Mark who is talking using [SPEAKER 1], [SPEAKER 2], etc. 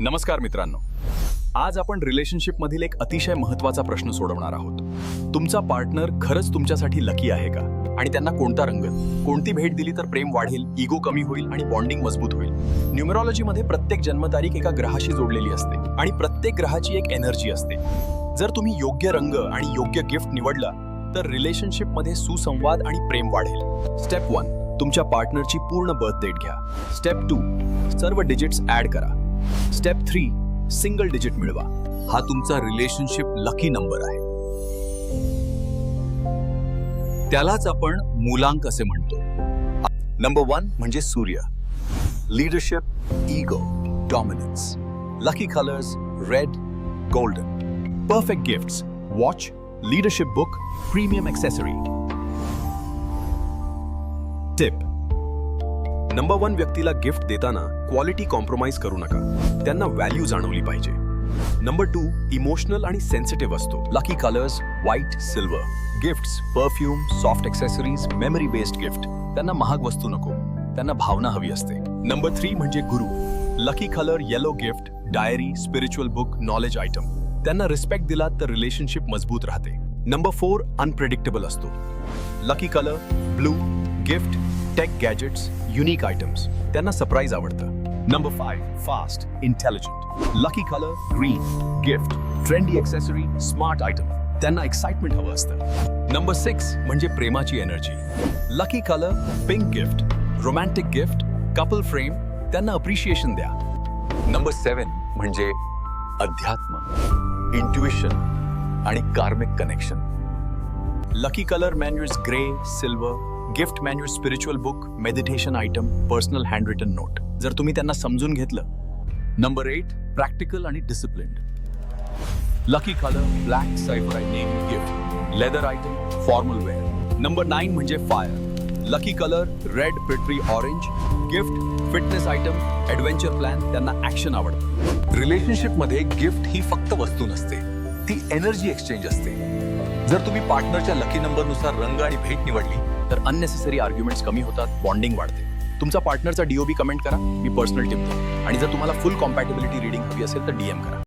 [SPEAKER 1] नमस्कार मित्रांनो. आज आपण रिलेशनशिपमधील एक अतिशय महत्त्वाचा प्रश्न सोडवणार आहोत. तुमचा पार्टनर खरंच तुमच्यासाठी लकी आहे का? आणि त्यांना कोणता रंग? कोणती भेट दिली तर प्रेम वाढेल इगो कमी होईल आणि बॉन्डिंग मजबूत होईल? न्युमरॉलॉजीमध्ये प्रत्येक जन्मतारीख एका ग्रहाशी जोडलेली असते आणि प्रत्येक ग्रहाची एक एनर्जी असते. जर तुम्ही योग्य रंग आणि योग्य गिफ्ट निवडला तर रिलेशनशिपमध्ये सुसंवाद आणि प्रेम वाढेल. स्टेप वन तुमच्या पार्टनरची पूर्ण बर्थ डेट घ्या. स्टेप टू सर्व डिजिट्स ऍड करा. स्टेप थ्री सिंगल डिजिट मिळवा. हा तुमचा रिलेशनशिप लकी नंबर आहे. त्यालाच आपण मुलांक असे म्हणतो. नंबर वन म्हणजे सूर्य. Leadership ego dominance lucky colours red golden perfect gifts watch leadership book premium accessory tip number one व्यक्तीला गिफ्ट देताना क्वालिटी कॉम्प्रोमाइज करू नका. त्यांना व्हॅल्यू जाणवली पाहिजे. नंबर टू इमोशनल आणि सेन्सिटिव्ह असतो. Lucky colours white silver gifts perfume soft accessories memory based gift त्यांना महाग वस्तू नको. त्यांना भावना हवी असते. नंबर थ्री म्हणजे गुरु. Lucky colour yellow gift diary spiritual book knowledge item त्यांना रिस्पेक्ट दिला तर रिलेशनशिप मजबूत राहते. नंबर फोर अनप्रेडिक्टेबल असतो. Lucky colour blue gift tech gadgets unique items त्यांना सरप्राईज आवडतं. Number five fast intelligent lucky colour green gift trendy accessory smart item त्यांना excitement हवं असतं. नंबर सिक्स म्हणजे प्रेमाची energy lucky colour pink gift romantic gift couple frame त्यांना appreciation द्या. Number seven म्हणजे अध्यात्म. इंट्युएशन आणि karmic connection lucky colour मॅन्युअर्स grey silver gift manual spiritual book meditation item personal handwritten note. जर तुम्ही त्यांना समजून घेतलं. नंबर एट प्रॅक्टिकल आणि डिसिप्लिन लकी कलर ब्लॅक सायफर name gift leather item formal wear number nine म्हणजे fire lucky colour red पिट्री orange gift fitness item adventure plan त्यांना action आवडतं. रिलेशनशिपमध्ये गिफ्ट ही फक्त वस्तू नसते ती एनर्जी एक्सचेंज असते. जर तुम्ही पार्टनरच्या लकी नंबरनुसार रंग आणि भेट निवडली तर अननेसेसरी आर्ग्युमेंट्स कमी होतात बॉन्डिंग वाढते. तुमचा पार्टनरचा डीओबी कमेंट करा मी पर्सनल टिप देईन. आणि जर तुम्हाला फुल कॉम्पॅटेबिलिटी रिडिंग हवी असेल तर डीएम करा.